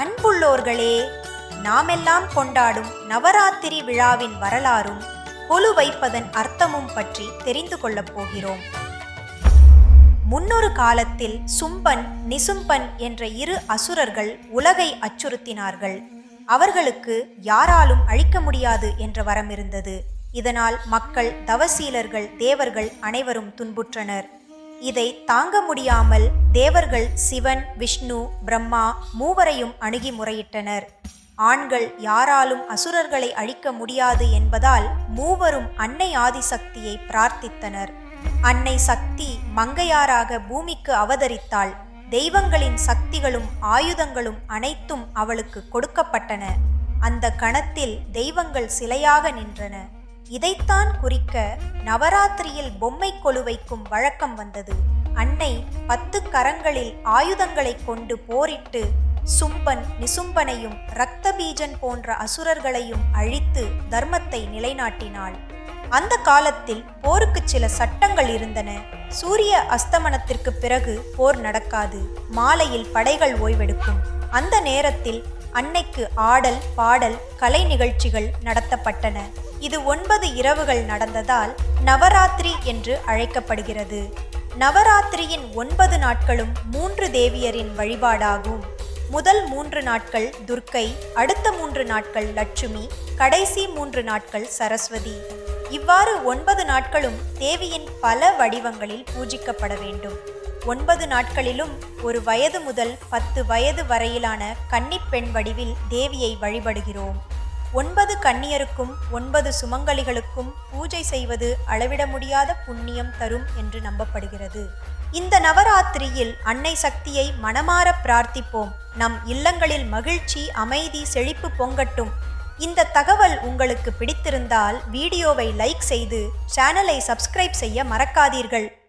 அன்புள்ளோர்களே நாமெல்லாம் கொண்டாடும் நவராத்திரி விழாவின் வரலாறும் கொலு வைப்பதன் அர்த்தமும் பற்றி தெரிந்து கொள்ளப் போகிறோம். முன்னொரு காலத்தில் சும்பன் நிசும்பன் என்ற இரு அசுரர்கள் உலகை அச்சுறுத்தினார்கள். அவர்களுக்கு யாராலும் அழிக்க முடியாது என்ற வரம் இருந்தது இதனால் மக்கள் தவசீலர்கள் தேவர்கள் அனைவரும் துன்புற்றனர். இதை தாங்க முடியாமல் தேவர்கள் சிவன் விஷ்ணு பிரம்மா மூவரையும் அணுகி முறையிட்டனர். ஆண்கள் யாராலும் அசுரர்களை அழிக்க முடியாது என்பதால் மூவரும் அன்னை ஆதிசக்தியை பிரார்த்தித்தனர். அன்னை சக்தி மங்கையாராக பூமிக்கு அவதரித்தாள். தெய்வங்களின் சக்திகளும் ஆயுதங்களும் அனைத்தும் அவளுக்கு கொடுக்கப்பட்டன. அந்த கணத்தில் தெய்வங்கள் சிலையாக நின்றன. இதைத்தான் குறிக்க நவராத்திரியில் பொம்மை கொலு வைக்கும் வழக்கம் வந்தது. அன்னை பத்து கரங்களில் ஆயுதங்களைக் கொண்டு போரிட்டு சும்பன் நிசும்பனையும் ரக்தபீஜன் போன்ற அசுரர்களையும் அழித்து தர்மத்தை நிலைநாட்டினாள். அந்த காலத்தில் போருக்கு சில சட்டங்கள் இருந்தன. சூரிய அஸ்தமனத்திற்கு பிறகு போர் நடக்காது. மாலையில் படைகள் ஓய்வெடுக்கும். அந்த நேரத்தில் அன்னைக்கு ஆடல் பாடல் கலை நிகழ்ச்சிகள் நடத்தப்பட்டன. இது ஒன்பது இரவுகள் நடந்ததால் நவராத்திரி என்று அழைக்கப்படுகிறது. நவராத்திரியின் ஒன்பது நாட்களும் மூன்று தேவியரின் வழிபாடாகும். முதல் மூன்று நாட்கள் துர்க்கை அடுத்த மூன்று நாட்கள் லட்சுமி கடைசி மூன்று நாட்கள் சரஸ்வதி. இவ்வாறு ஒன்பது நாட்களும் தேவியின் பல வடிவங்களில் பூஜிக்கப்பட வேண்டும். ஒன்பது நாட்களிலும் ஒரு வயது முதல் பத்து வயது வரையிலான கன்னிப்பெண் வடிவில் தேவியை வழிபடுகிறோம். ஒன்பது கன்னியருக்கும் ஒன்பது சுமங்கலிகளுக்கும் பூஜை செய்வது அளவிட முடியாத புண்ணியம் தரும் என்று நம்பப்படுகிறது. இந்த நவராத்திரியில் அன்னை சக்தியை மனமாற பிரார்த்திப்போம். நம் இல்லங்களில் மகிழ்ச்சி அமைதி செழிப்பு பொங்கட்டும். இந்த தகவல் உங்களுக்கு பிடித்திருந்தால் வீடியோவை லைக் செய்து சேனலை சப்ஸ்கிரைப் செய்ய மறக்காதீர்கள்.